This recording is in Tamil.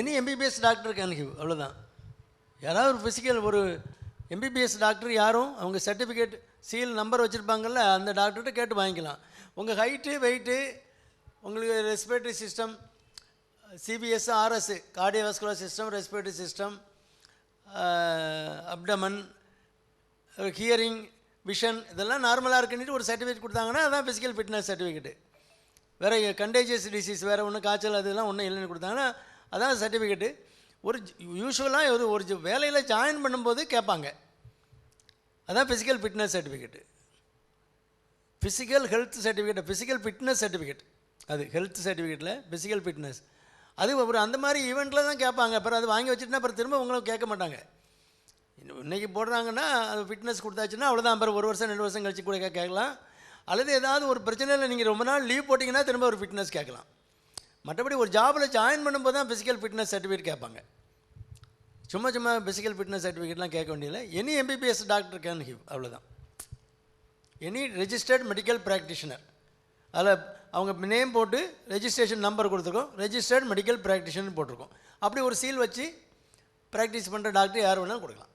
எனி எம்பிபிஎஸ் டாக்டர் கேன் அவ்வளோதான் யாராவது ஒரு ஃபிசிக்கல் ஒரு எம்பிபிஎஸ் டாக்டர் யாரும் அவங்க சர்டிஃபிகேட் சீல் நம்பர் வச்சுருப்பாங்கல்ல அந்த டாக்டர்கிட்ட கேட்டு வாங்கிக்கலாம். உங்கள் ஹைட்டு வெயிட்டு உங்களுக்கு respiratory system CBS RS cardiovascular system respiratory system abdomen hearing vision இதெல்லாம் நார்மலாக இருக்குன்னு ஒரு சர்டிஃபிகேட் கொடுத்தாங்கன்னா அதான் ஃபிசிக்கல் ஃபிட்னஸ் சர்டிஃபிகேட்டு வேறு கண்டேஜியஸ் டிசீஸ் வேறு ஒன்றும் காய்ச்சல் அதெல்லாம் ஒன்றும் இல்லைன்னு கொடுத்தாங்கன்னா அதான் சர்டிஃபிகேட்டு ஒரு யூஸ்வலாக ஒரு ஒரு வேலையில் ஜாயின் பண்ணும்போது கேட்பாங்க. அதான் physical fitness certificate physical health certificate physical fitness certificate அது ஹெல்த் சர்டிஃபிகேட்டில் ஃபிசிக்கல் ஃபிட்னஸ் அது அப்புறம் அந்த மாதிரி ஈவெண்ட்டில் தான் கேட்பாங்க. அப்புறம் அது வாங்கி வச்சுட்டுனா அப்புறம் திரும்ப உங்களும் கேட்க மாட்டாங்க. இன்னைக்கு போடுறாங்கன்னா அது ஃபிட்னஸ் கொடுத்தாச்சுன்னா அவ்வளோதான் அப்புறம் ஒரு வருஷம் ரெண்டு வருஷம் கழிச்சு கூட கேட்கலாம். அல்லது ஏதாவது ஒரு பிரச்சனையில் நீங்கள் ரொம்ப நாள் லீவ் போட்டிங்கன்னா திரும்ப ஒரு ஃபிட்னஸ் கேட்கலாம். மற்றபடி ஒரு ஜாபில் ஜாயின் பண்ணும்போது தான் ஃபிசிக்கல் ஃபிட்னஸ் சர்டிஃபிகேட் கேட்பாங்க. சும்மா சும்மா ஃபிசிக்கல் ஃபிட்னஸ் சர்டிஃபிகேட்லாம் கேட்க வேண்டியதில்லை. Any MBBS doctor can give அவ்வளோதான் எனி ரெஜிஸ்டர்ட் மெடிக்கல் ப்ராக்டிஷனர் அதில் அவங்க நேம் போட்டு ரெஜிஸ்ட்ரேஷன் நம்பர் கொடுத்துருக்கோம். ரெஜிஸ்டர்ட் மெடிக்கல் ப்ராக்டிஷனர் போட்டிருக்கோம். அப்படி ஒரு சீல் வச்சு ப்ராக்டிஸ் பண்ணுற டாக்டர் யார் வேணாலும் கொடுக்கலாம்.